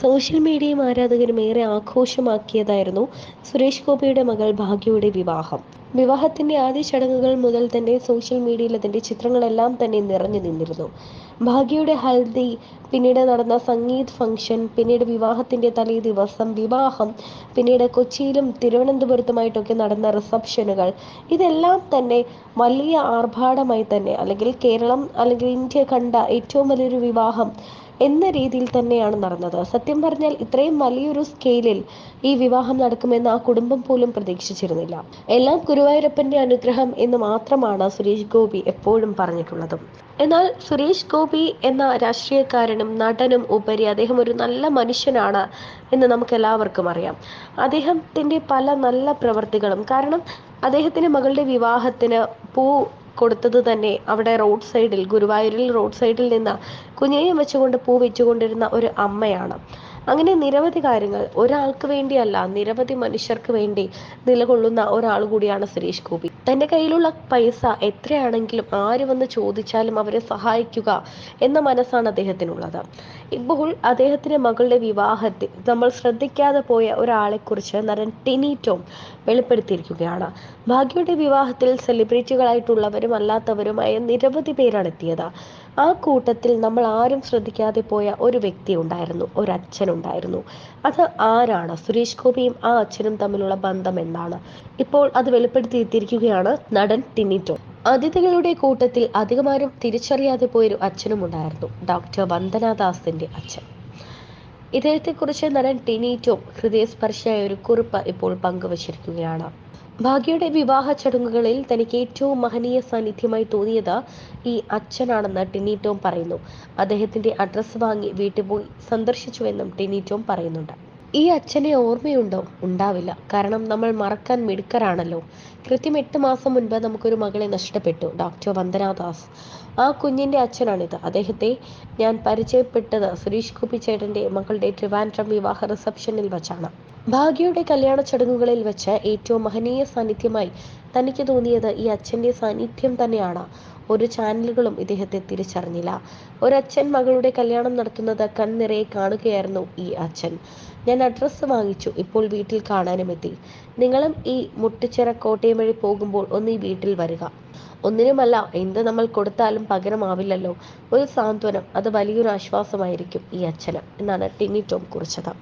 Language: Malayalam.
സോഷ്യൽ മീഡിയയും ആരാധകരും ഏറെ ആഘോഷമാക്കിയതായിരുന്നു സുരേഷ് ഗോപിയുടെ മകൾ ഭാഗ്യയുടെ വിവാഹം. വിവാഹത്തിന്റെ ആദ്യ ചടങ്ങുകൾ മുതൽ തന്നെ സോഷ്യൽ മീഡിയയിൽ അതിന്റെ ചിത്രങ്ങളെല്ലാം തന്നെ നിറഞ്ഞു നിന്നിരുന്നു. ഭാഗ്യയുടെ ഹൽദി പിന്നീട് നടന്ന സംഗീത് ഫംഗ്ഷൻ പിന്നീട് വിവാഹത്തിന്റെ തലേ ദിവസം വിവാഹം പിന്നീട് കൊച്ചിയിലും തിരുവനന്തപുരത്തുമായിട്ടൊക്കെ നടന്ന റിസപ്ഷനുകൾ ഇതെല്ലാം തന്നെ വലിയ ആർഭാടമായി തന്നെ അല്ലെങ്കിൽ കേരളം അല്ലെങ്കിൽ ഇന്ത്യ കണ്ട ഏറ്റവും വലിയൊരു വിവാഹം എന്ന രീതിയിൽ തന്നെയാണ് നടന്നത്. സത്യം പറഞ്ഞാൽ ഇത്രയും വലിയൊരു സ്കെയിലിൽ ഈ വിവാഹം നടക്കുമെന്ന് ആ കുടുംബം പോലും പ്രതീക്ഷിച്ചിരുന്നില്ല. എല്ലാം ഗുരുവായൂരപ്പന്റെ അനുഗ്രഹം എന്ന് മാത്രമാണ് സുരേഷ് ഗോപി എപ്പോഴും പറഞ്ഞിട്ടുള്ളതും. എന്നാൽ സുരേഷ് ഗോപി എന്ന രാഷ്ട്രീയക്കാരനും നടനും ഉപരി അദ്ദേഹം ഒരു നല്ല മനുഷ്യനാണ് എന്ന് നമുക്ക് എല്ലാവർക്കും അറിയാം. അദ്ദേഹത്തിന്റെ പല നല്ല പ്രവൃത്തികളും കാരണം അദ്ദേഹത്തിന്റെ മകളുടെ വിവാഹത്തിന് പൂ കൊടുത്തത് തന്നെ അവിടെ റോഡ് സൈഡിൽ ഗുരുവായൂരിൽ റോഡ് സൈഡിൽ നിന്ന് കുഞ്ഞിനെയും വെച്ചുകൊണ്ട് പൂ വെച്ചുകൊണ്ടിരുന്ന ഒരു അമ്മയാണ്. അങ്ങനെ നിരവധി കാര്യങ്ങൾ ഒരാൾക്ക് വേണ്ടിയല്ല നിരവധി മനുഷ്യർക്ക് വേണ്ടി നിലകൊള്ളുന്ന ഒരാൾ കൂടിയാണ് സുരേഷ് ഗോപി. തന്റെ കയ്യിലുള്ള പൈസ എത്രയാണെങ്കിലും ആര് വന്ന് ചോദിച്ചാലും അവരെ സഹായിക്കുക എന്ന മനസ്സാണ് അദ്ദേഹത്തിനുള്ളത്. ഇപ്പോൾ അദ്ദേഹത്തിന്റെ മകളുടെ വിവാഹത്തിൽ നമ്മൾ ശ്രദ്ധിക്കാതെ പോയ ഒരാളെക്കുറിച്ച് നടൻ ടിനി ടോം വെളിപ്പെടുത്തിയിരിക്കുകയാണ്. ഭാഗ്യയുടെ വിവാഹത്തിൽ സെലിബ്രിറ്റികളായിട്ടുള്ളവരും അല്ലാത്തവരുമായ നിരവധി പേരാണ് എത്തിയത്. ആ കൂട്ടത്തിൽ നമ്മൾ ആരും ശ്രദ്ധിക്കാതെ പോയ ഒരു വ്യക്തി ഉണ്ടായിരുന്നു ഒരു അച്ഛനുണ്ടായിരുന്നു അത് ആരാണ്? സുരേഷ് ഗോപിയും ആ അച്ഛനും തമ്മിലുള്ള ബന്ധം എന്താണ്? ഇപ്പോൾ അത് വെളിപ്പെടുത്തിയിരിക്കുകയാണ് നടൻ ടിനിറ്റോ അതിഥികളുടെ കൂട്ടത്തിൽ അധികമാരും തിരിച്ചറിയാതെ പോയൊരു അച്ഛനും ഉണ്ടായിരുന്നു. ഡോക്ടർ വന്ദനാദാസിന്റെ അച്ഛൻ. ഇദ്ദേഹത്തെക്കുറിച്ച് നടൻ ടിനീറ്റോ ഹൃദയസ്പർശിയായ ഒരു കുറിപ്പ് ഇപ്പോൾ പങ്കുവച്ചിരിക്കുകയാണ്. ഭാഗ്യയുടെ വിവാഹ ചടങ്ങുകളിൽ തനിക്ക് ഏറ്റവും മഹനീയ സാന്നിധ്യമായി തോന്നിയത് ഈ അച്ഛനാണെന്ന് ടിനീറ്റോം പറയുന്നു. അദ്ദേഹത്തിന്റെ അഡ്രസ്സ് വാങ്ങി വീട്ടിൽ പോയി സന്ദർശിച്ചുവെന്നും ടോം പറയുന്നുണ്ട്. ഈ അച്ഛനെ ഓർമ്മയുണ്ടോ? ഉണ്ടാവില്ല. കാരണം നമ്മൾ മറക്കാൻ മിടുക്കരാണല്ലോ. കൃത്യം എട്ട് മാസം മുൻപ് നമുക്കൊരു മകളെ നഷ്ടപ്പെട്ടു. ഡോക്ടർ വന്ദനാദാസ്. ആ കുഞ്ഞിന്റെ അച്ഛനാണിത്. അദ്ദേഹത്തെ ഞാൻ പരിചയപ്പെട്ടത് സുരേഷ് ഗോപി ചേട്ടന്റെ മകളുടെ ട്രിവാൻഡ്രം വിവാഹ റിസപ്ഷനിൽ വച്ചാണ്. ഭാഗ്യയുടെ കല്യാണ ചടങ്ങുകളിൽ വെച്ച് ഏറ്റവും മഹനീയ സാന്നിധ്യമായി തനിക്ക് തോന്നിയത് ഈ അച്ഛന്റെ സാന്നിധ്യം തന്നെയാണ്. ഒരു ചാനലുകളും ഇദ്ദേഹത്തെ തിരിച്ചറിഞ്ഞില്ല. ഒരച്ഛൻ മകളുടെ കല്യാണം നടത്തുന്നത് കൺനിറയെ കാണുകയായിരുന്നു ഈ അച്ഛൻ. ഞാൻ അഡ്രസ്സ് വാങ്ങിച്ചു. ഇപ്പോൾ വീട്ടിൽ കാണാനും എത്തി നിങ്ങളും ഈ മുട്ടിച്ചിറ കോട്ടയം വഴി പോകുമ്പോൾ ഒന്ന് ഈ വീട്ടിൽ വരിക. ഒന്നിനുമല്ല എന്ത് നമ്മൾ കൊടുത്താലും പകരമാവില്ലല്ലോ. ഒരു സാന്ത്വനം. അത് വലിയൊരു ആശ്വാസമായിരിക്കും ഈ അച്ഛന്. എന്നാണ് ടിനി ടോം കുറിച്ചത്.